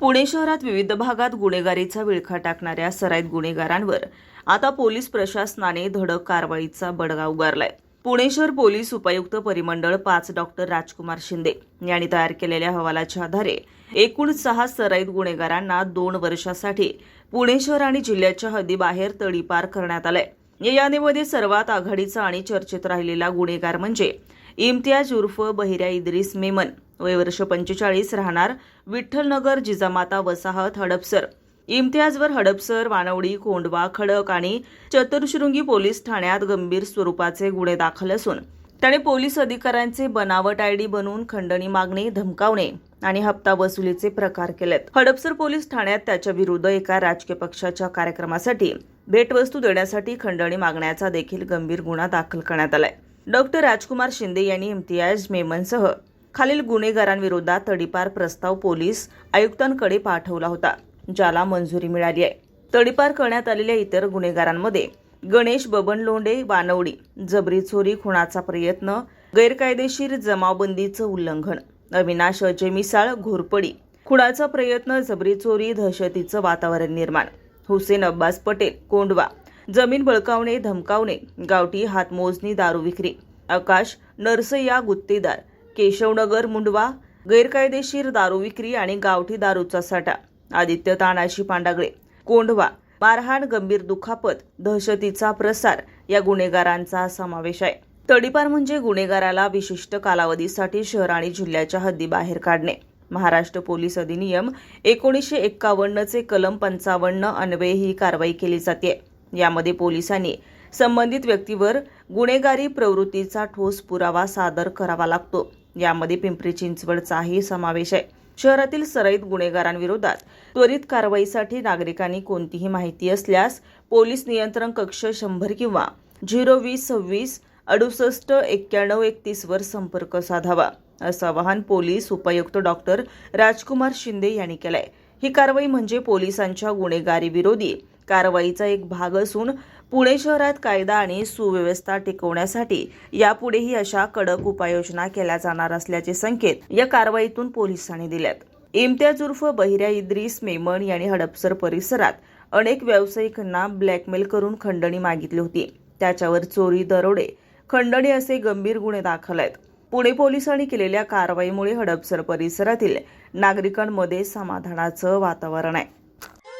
पुणे शहरात विविध भागात गुन्हेगारीचा विळखा टाकणाऱ्या सराईत गुन्हेगारांवर आता पोलीस प्रशासनाने धडक कारवाईचा बडगा उगारलाय. पुणे शहर पोलीस उपायुक्त परिमंडळ पाच डॉक्टर राजकुमार शिंदे यांनी तयार केलेल्या हवालाच्या आधारे एकूण सहा सराईत गुन्हेगारांना दोन वर्षासाठी पुणे शहर आणि जिल्ह्याच्या हद्दीबाहेर तडीपार करण्यात आलंय. या यादीमध्ये सर्वात आघाडीचा आणि चर्चेत राहिलेला गुन्हेगार म्हणजे इम्तियाज उर्फ बहिऱ्या इद्रिस मेमन. वय वर्ष पंचेचाळीस राहणार विठ्ठलनगर जिजामाता वसाहत हडपसर. इम्तियाजवर हडपसर वानवडी कोंडवा खडक आणि चतुर्शृंगी पोलीस ठाण्यात गंभीर स्वरूपाचे गुन्हे दाखल असून त्याने पोलीस अधिकाऱ्यांचे बनावट आयडी बनवून खंडणी मागणे धमकावणे आणि हप्ता वसुलीचे प्रकार केलेत. हडपसर पोलीस ठाण्यात त्याच्या विरुद्ध एका राजकीय पक्षाच्या कार्यक्रमासाठी भेटवस्तू देण्यासाठी खंडणी मागण्याचा देखील गंभीर गुन्हा दाखल करण्यात आलाय. डॉक्टर राजकुमार शिंदे यांनी इम्तियाज मेमनसह खालील गुन्हेगारांविरोधात तडीपार प्रस्ताव पोलीस आयुक्तांकडे पाठवला होता ज्याला मंजुरी मिळाली आहे. तडीपार करण्यात आलेल्या इतर गुन्हेगारांमध्ये गणेश बबन लोंडे वानवडी जबरी चोरी खुणाचा प्रयत्न गैरकायदेशीर जमावबंदीचं उल्लंघन अविनाश अजय मिसाळ घोरपडी खुणाचा प्रयत्न जबरी चोरी दहशतीचं वातावरण निर्माण हुसेन अब्बास पटेल कोंडवा जमीन बळकावणे धमकावणे गावठी हातमोजणी दारू विक्री आकाश नरसय्या गुत्तेदार केशवनगर मुंडवा गैरकायदेशीर दारू विक्री आणि गावठी दारूचा साठा आदित्य तानाशी पांडागळे कोंढवा मारहाण गंभीर दुखापत दहशतीचा प्रसार या गुन्हेगारांचा समावेश आहे. तडीपार म्हणजे गुन्हेगाराला विशिष्ट कालावधीसाठी शहर आणि जिल्ह्याच्या हद्दीबाहेर काढणे. महाराष्ट्र पोलीस अधिनियम एकोणीसशे एक्कावन्नचे कलम पंचावन्न अन्वये ही कारवाई केली जाते. यामध्ये पोलिसांनी संबंधित व्यक्तीवर गुन्हेगारी प्रवृत्तीचा ठोस पुरावा सादर करावा लागतो. यामध्ये पिंपरी चिंचवडचाही समावेश आहे. शहरातील सराईत गुन्हेगारांविरोधात त्वरित कारवाईसाठी नागरिकांनी कोणतीही माहिती असल्यास पोलीस नियंत्रण कक्ष शंभर किंवा झिरो वीस सव्वीस अडुसष्ट एक्क्याण्णव एकतीसवर संपर्क साधावा असं आवाहन पोलीस उपायुक्त डॉक्टर राजकुमार शिंदे यांनी केलंय. ही कारवाई म्हणजे पोलिसांच्या गुन्हेगारी विरोधी कारवाईचा एक भाग असून पुणे शहरात कायदा आणि सुव्यवस्था टिकवण्यासाठी यापुढेही अशा कडक उपाययोजना केल्या जाणार असल्याचे संकेत या कारवाईतून पोलिसांनी दिल्यात. इम्तियाज उर्फ बहिऱ्या इद्रिस मेमन यांनी हडपसर परिसरात अनेक व्यावसायिकांना ब्लॅकमेल करून खंडणी मागितली होती. त्याच्यावर चोरी दरोडे खंडणी असे गंभीर गुन्हे दाखल आहेत. पुणे पोलिसांनी केलेल्या कारवाईमुळे हडपसर परिसरातील नागरिकांमध्ये समाधानाचं वातावरण आहे.